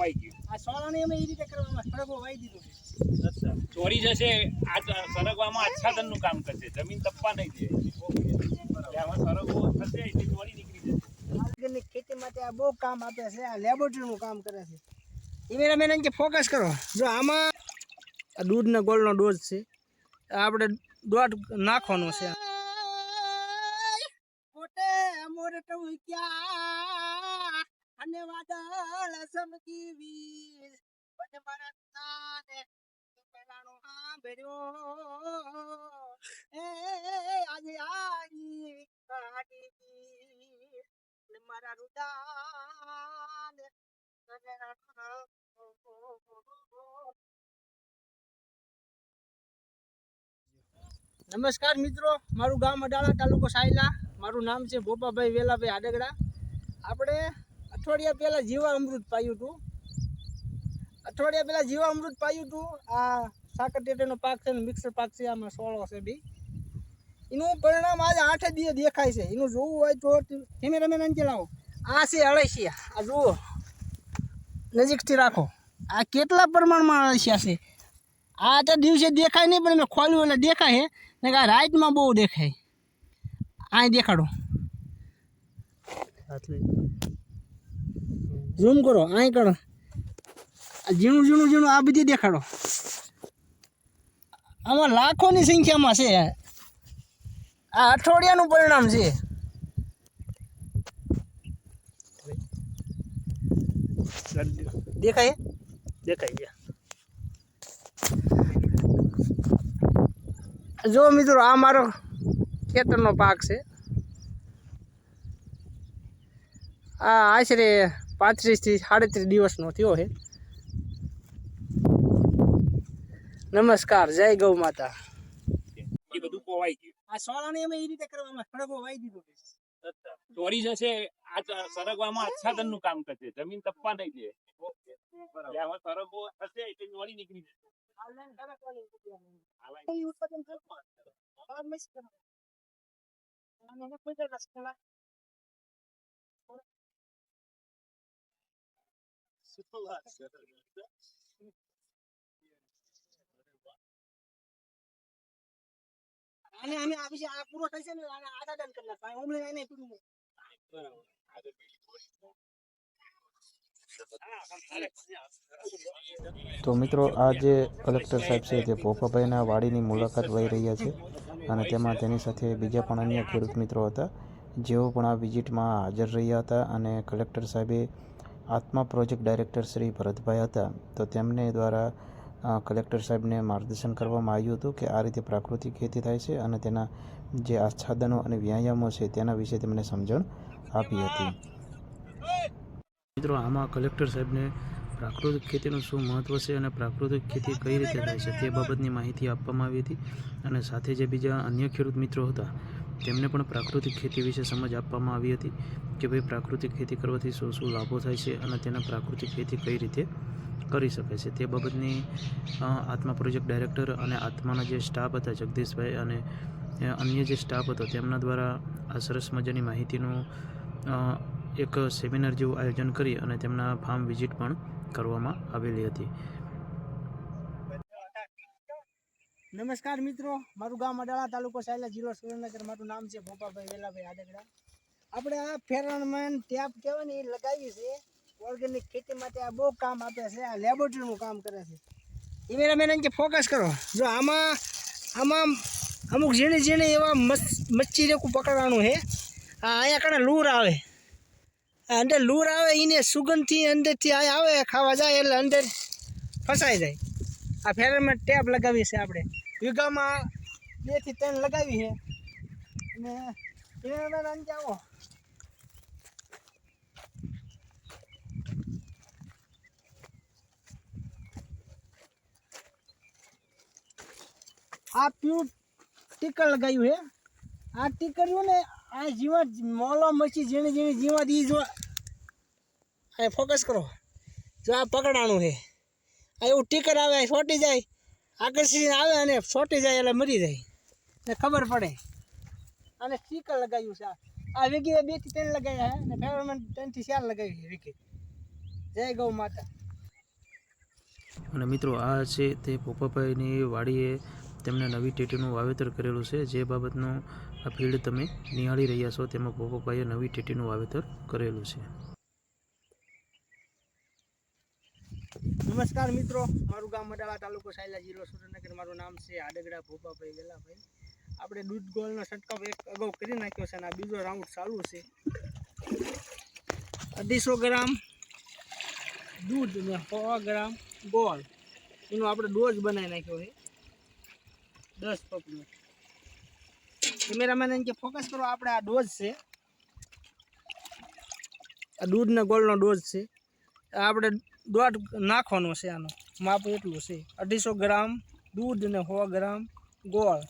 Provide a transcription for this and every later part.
પોવાઈ ગયું. આ સોળાને અમે એ રીતે કરવામાં ખડગો વાઈ દીધો અચ્છા. ચોરી જશે આ સરગવામાં આચ્છાદનનું કામ કરશે. જમીન તપવા નહીં દે. આમાં સરગવો થશે એટલે ચોરી નીકળી જશે. ખેતી માટે આ બહુ કામ આપે છે આ લેબોરેટરીનું કામ કરે છે. ઇમેરામેન એમ કે ફોકસ કરો. જો આમાં આ દૂધના ગોળનો ડોઝ છે. આપણે દોઢ નાખવાનો છે. ટુક્યા અને વાદળ વન મરતાને પેલાનો સાંભળ્યો. એ, આજે આઈ કાઢી ને મારા રુદાન નમસ્કાર મિત્રો, મારું ગામ અડાળા તાલુકો સાયલા. મારું નામ છે ભોપાભાઈ વેલાભાઈ આડગડા. આપણે અઠવાડિયા પહેલાં જીવા અમૃત પાયું હતું અઠવાડિયા પહેલાં જીવા અમૃત પાયું હતું આ સાકર પાક છે ને, મિક્સર પાક છે, આમાં સોળો છે બી. એનું પરિણામ આજે આઠે દિવસ દેખાય છે. એનું જોવું હોય તો ધીમે રમે ચલાવો આ છે અળસિયા. આ જુઓ. નજીકથી રાખો. આ કેટલા પ્રમાણમાં અળસિયા છે? આ તો દિવસે દેખાય નહીં, પણ મેં ખોલ્યું એટલે દેખાય ને આ રાતમાં બહુ દેખાય. આ દેખાડો. ઝૂમ કરો અહીં કરો. આ ઝીણું ઝીણું ઝીણું આ બધી દેખાડો. આમાં લાખોની સંખ્યામાં છે. આ અઠવાડિયાનું પરિણામ છે. દેખાય? દેખાય ગયા. જો મિત્રો આ મારો ખેતરનો પાક છે. આ આશરે પાંત્રીસથી સાડત્રીસ દિવસનો થયો છે. નમસ્કાર જય ગૌ માતા. બધું પોવાઈ ગયું આ સોળાને અમે એ રીતે કરવામાં વાઈ દીધો છે. ચોરી જશે આ સરગવામાં આચ્છાદનનું કામ કરશે જમીન તપવા નહીં દે. થશે એટલે ચોરી નીકળી જશે. ઉત્પાદન નહીં. તો મિત્રો, આ જે કલેક્ટર સાહેબ છે તે પોપાભાઈના વાડીની મુલાકાત લઈ રહ્યા છે અને તેમાં તેની સાથે બીજા પણ અન્ય ખેડૂત મિત્રો હતા જેઓ પણ આ વિઝિટમાં હાજર રહ્યા હતા અને કલેક્ટર સાહેબે આત્મા પ્રોજેક્ટ ડાયરેક્ટર શ્રી ભરતભાઈ હતા. તો તેમને દ્વારા કલેક્ટર સાહેબને માર્ગદર્શન કરવામાં આવ્યું હતું કે આ રીતે પ્રાકૃતિક ખેતી થાય છે અને તેના જે આચ્છાદનો અને વ્યાયામો છે તેના વિશે તેમણે સમજણ આપી હતી. મિત્રો, આમાં કલેક્ટર સાહેબને પ્રાકૃતિક ખેતીનું શું મહત્ત્વ છે અને પ્રાકૃતિક ખેતી કઈ રીતે થાય છે તે બાબતની માહિતી આપવામાં આવી હતી અને સાથે જે બીજા અન્ય ખેડૂત મિત્રો હતા તેમને પણ પ્રાકૃતિક ખેતી વિશે સમજ આપવામાં આવી હતી કે ભાઈ પ્રાકૃતિક ખેતી કરવાથી શું શું લાભો થાય છે અને તેના પ્રાકૃતિક ખેતી કઈ રીતે કરી શકે છે. તે બાબતની આત્મા પ્રોજેક્ટ ડાયરેક્ટર અને આત્માના જે સ્ટાફ હતા, જગદીશભાઈ અને અન્ય જે સ્ટાફ હતો, તેમના દ્વારા આ સરસ મજાની માહિતીનું એક સેમિનાર જેવું આયોજન કરી અને તેમના ફાર્મ વિઝિટ પણ કરવામાં આવેલી હતી. નમસ્કાર મિત્રો, મારું ગામ અડાળા તાલુકો સાયલા જિલ્લો સુરેન્દ્રનગર. મારું નામ છે ભોપાભાઈ વેલાભાઈ આદગડા આપણે આ ફેરણમાં ટેપ કહેવાય ને એ લગાવી છે ઓર્ગેનિક ખેતી માટે આ બહુ કામ આપે છે, આ લેબોરેટરીનું કામ કરે છે. ઇમેરામેન એમ કે ફોકસ કરો. જો આમાં આમાં અમુક ઝીણી ઝીણી એવા મચ્છ- રેકું પકડવાનું છે. આ અહીંયા કણે લૂર આવે. અંદર લૂર આવે એને સુગંધથી અંદરથી આ આવે, ખાવા જાય એટલે અંદર ફસાઈ જાય. આ ફેરનમાં ટેપ લગાવી છે આપણે. વીઘામાં બેથી ત્રણ લગાવી છે. અને એના અંતે આ પ્યુ ટીકર લગાવ્યું છે. આ ટીકર્યું ને, આ જીવા મોલો મચી ઝીણી ઝીણી જીવા દી જો આ ફોકસ કરો. જો આ પકડાનું છે. આ એવું ટીકર આવે છોટી જાય. આકર્ષિત આવે અને છોટી જાય એટલે મરી જાય. ને ખબર પડે. અને સ્ટીકર લગાવ્યું છે આ. વીઘે બેથી ત્રણ લગાવ્યા અને ફેવરમેન્ટ ત્રણથી ચાર લગાવી છે વીઘે જય ગૌ માતા. અને મિત્રો, આ છે તે પોપાભાઈની વાડીએ તેમને નવી ટેટીનું વાવેતર કરેલું છે. જે બાબતનું આ ફિલ્ડ તમે નિહાળી રહ્યા છો, તેમાં પોપાભાઈએ નવી ટેટીનું વાવેતર કરેલું છે. નમસ્કાર મિત્રો, મારું ગામ મડાળા તાલુકો સાયલા જિલ્લો સુરેન્દ્રનગર, મારું નામ છે આડગડા ભોપાભાઈ વેલાભાઈ. આપણે દૂધ ગોળનો છંટકાવ એક અગાઉ કરી નાખ્યો છે અને આ બીજો રાઉન્ડ ચાલુ છે. અઢીસો ગ્રામ દૂધ અને સો ગ્રામ ગોળ. એનો આપણે ડોઝ બનાવી નાખ્યો છે. દસ પગનો. કેમેરામેન કે ફોકસ કરો, આપણે આ ડોઝ છે. આ દૂધના ગોળનો ડોઝ છે. આપણે દોઢ નાખવાનો છે આનો. માપ એટલું છે. અઢીસો ગ્રામ દૂધ ને સો ગ્રામ ગોળ.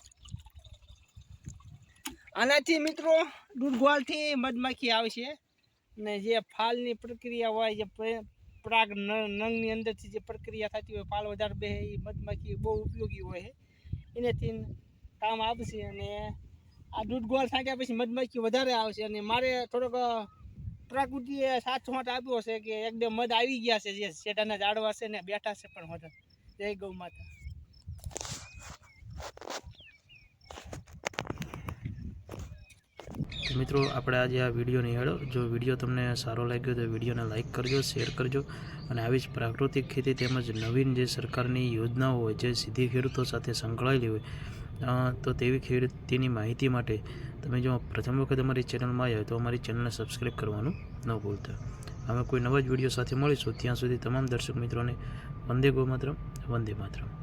આનાથી મિત્રો દૂધ ગોળથી મધમાખી આવશે ને જે ફાલની પ્રક્રિયા હોય, જે પ્રાગ નંગની અંદરથી જે પ્રક્રિયા થતી હોય, ફાલ વધારે બે એ મધમાખી બહુ ઉપયોગી હોય છે. એનાથી કામ આપશે અને આ દૂધ ગોળ થાક્યા પછી મધમાખી વધારે આવશે અને મારે થોડોક પ્રકૃતિએ સાથ છોટ આપ્યો છે કે એકદમ મધ આવી ગયા છે, જે શેઠાના ઝાડવા છે ને બેઠા છે પણ વધારે જય ગૌ માતા. મિત્રો, આપણે આજે આ વીડિયો નિહાળો જો વીડિયો તમને સારો લાગ્યો તો વિડીયોને લાઇક કરજો, શેર કરજો અને આવી જ પ્રાકૃતિક ખેતી તેમજ નવીન જે સરકારની યોજનાઓ હોય, જે સીધી ખેડૂતો સાથે સંકળાયેલી હોય તો તેવી ખેડૂતીની માહિતી માટે તમે જો પ્રથમ વખત અમારી ચેનલમાં આવ્યા તો અમારી ચેનલને સબસ્ક્રાઈબ કરવાનું ન ભૂલતા. અમે કોઈ નવા જ વીડિયો સાથે મળીશું, ત્યાં સુધી તમામ દર્શક મિત્રોને વંદે ગો માત્ર વંદે માતરમ.